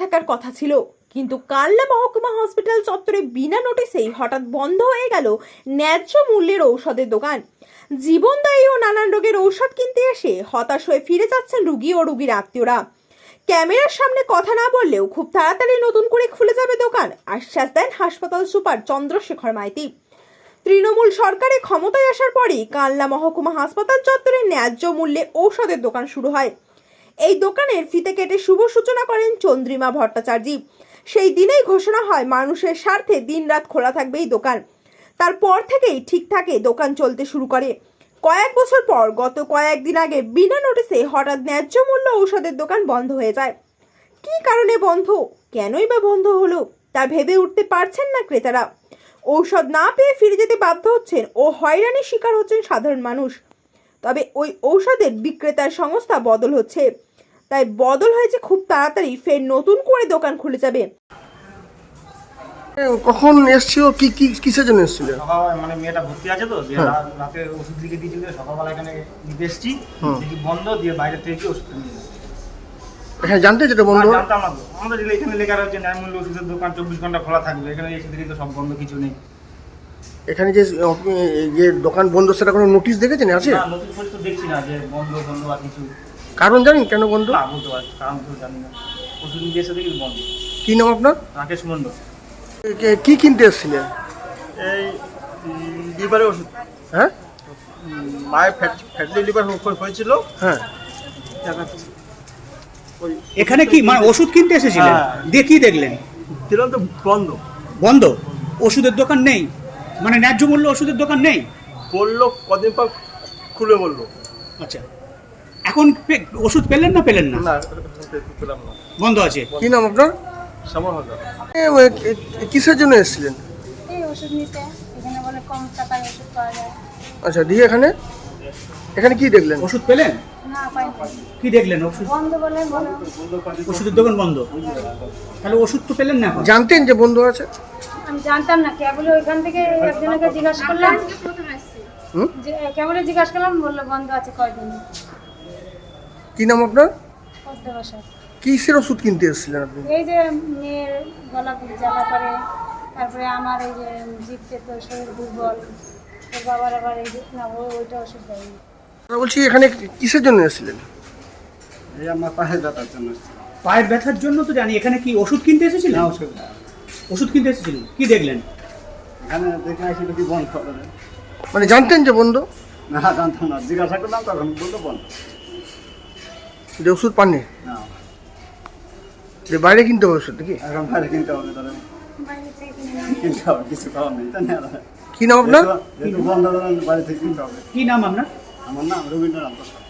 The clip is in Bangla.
থাকার কথা ছিল। কিন্তু কাল্লা মহকুমা হসপিটাল চত্বরে বিনা নোটিশেই হঠাৎ বন্ধ হয়ে গেল ন্যায্য মূল্যের ঔষধের দোকান। জীবনদায়ী ও নানান রোগের ঔষধ কিনতে এসে হতাশ হয়ে ফিরে যাচ্ছেন রুগী ও রুগীর আত্মীয়রা। ক্যামেরার সামনে কথা না বললেও খুব তাড়াতাড়ি নতুন করে খুলে যাবে দোকান, আশ্বাস দেন হাসপাতাল সুপার চন্দ্রশেখর মাইতি। তৃণমূল সরকারে ক্ষমতায় আসার পরেই কালনা মহকুমা হাসপাতাল চত্বরে ন্যায্য মূল্যে ঔষধের দোকান শুরু হয়। এই দোকানের ফিতে কেটে শুভ সূচনা করেন চন্দ্রিমা ভট্টাচার্য। সেই দিনেই ঘোষণা হয়, মানুষের স্বার্থে দিনরাত খোলা থাকবে এই দোকান। তারপর থেকেই ঠিকঠাকে দোকান চলতে শুরু করে। কয়েক বছর পর, গত কয়েকদিন আগে বিনা নোটিসে হঠাৎ ন্যায্য মূল্য ঔষধের দোকান বন্ধ হয়ে যায়। কী কারণে বন্ধ? কেনই বা বন্ধ হলো? তা ভেবে উঠতে পারছেন না ক্রেতারা। ঔষধ না পেয়ে ফিরে যেতে বাধ্য হচ্ছেন ও হয়রানির শিকার হচ্ছেন সাধারণ মানুষ। তবে ওই ঔষধের বিক্রেতার সংস্থা বদল হচ্ছে। তাই বদল হয়েছে খুব তাড়াতাড়ি। ফের নতুন করে দোকান খুলে যাবে। কখন এসছিল? কি কি কিসের জন্য এসছিল? মানে মেয়েটা ভর্তি আছে তো দিয়ে রা- রাতে ওষুধ লিখে দিয়েছিল সকালবেলা এখানে নিতে এসেছি। দেখি বন্ধ দিয়ে বাইরে থেকে গিয়ে নিয়ে। হ্যাঁ জানতে যেটা বন্ধ। আর জানতাম না তো। আমাদের এখানে লেখা রয়েছে ন্যায়মূল্য ওষুধের দোকান চব্বিশ ঘণ্টা খোলা থাকবে। এখানে এসে দেখি তো সব বন্ধ কিছু নেই। এখানে যে আপনি যে দোকান বন্ধ সেটা কোনো নোটিশ দেখেছেন? আছে? না নতুন করে তো দেখছি না যে বন্ধ বন্ধ আর কিছু। কারণ জানেন কেন বন্ধ? না বলতে পারছি কারণ তো জানি না। ওষুধ নিতে এসে দেখি বন্ধ। কি নাম আপনার? রাকেশ মন্ডল এ, কে- কি কিনতে এসেছিলেন? এই লিভারে ওষুধ। হ্যাঁ? উম, মায়ের ফ্যাট ফ্যাটলি লিভার হয়েছিল। হ্যাঁ। ওই এখানে কি মানে ওষুধ কিনতে এসেছিলেন? হ্যাঁ। দিয়ে কি দেখলেন? দিলাম তো বন্ধ। বন্ধ? ওষুধের দোকান নেই? মানে ন্যায্য মূল্য ওষুধের দোকান নেই? বলল কদিন পর খুলে বলল। আচ্ছা। এখন ওষুধ পেলেন না পেলেন না? না পেলাম না। বন্ধ আছে। কি নাম আপনার? কিসের জন্য এসেছিলেন? এই ওষুধ নিতে। এখানে বলে কম টাকার ওষুধ পাওয়া যায়। আচ্ছা দিয়ে এখানে? এখানে কি দেখলেন? ওষুধ পেলেন? না কি দেখলেন ওষুধের দোকান বন্ধ। তাহলে ওষুধ তো পেলেন না জানতেন যে বন্ধ আছে? আমি জানতাম না কেবলে ওইখান থেকে একজনকে জিজ্ঞাসা করলাম? যে কেবলে জিজ্ঞাসা করলাম বলল বন্ধ আছে কয়দিন? কি নাম আপনার? কিসের ওষুধ কিনতে এসেছিলেন আপনি? এই যে মেয়ের গলা জ্বালা করে তারপরে আমার এই যে জিপতে তো শরীর দুর্বল ওর বাবার আবার এই যে না ও ওইটা ওষুধ দেয়নি। বলছি এখানে কিসের জন্য এসেছিলেন? এই আমার পাশে দাতার জন্য পায়ের ব্যথার জন্য তো জানি এখানে কি ওষুধ কিনতে এসেছিলেন? ওষুধ ওষুধ কিনতে এসেছিলেন? কি দেখলেন? এখানে দেখে আসলে কি বন্ধ মানে জানতেন যে বন্ধ? না জানতাম না। জিজ্ঞাসা করলাম তখন বলল বন্ধ। যে ওষুধ পাননি? যে বাইরে কিনতে হবে ওষুধ নাকি? এখন বাইরে কিনতে হবে তাহলে। কিনতে হবে কিছু খাওয়ার নেই না? কি নাম আপনার? বাইরে থেকে কিনতে হবে। কি নাম আপনার? আমার নাম রবীন্দ্রনাথ প্রসাদ।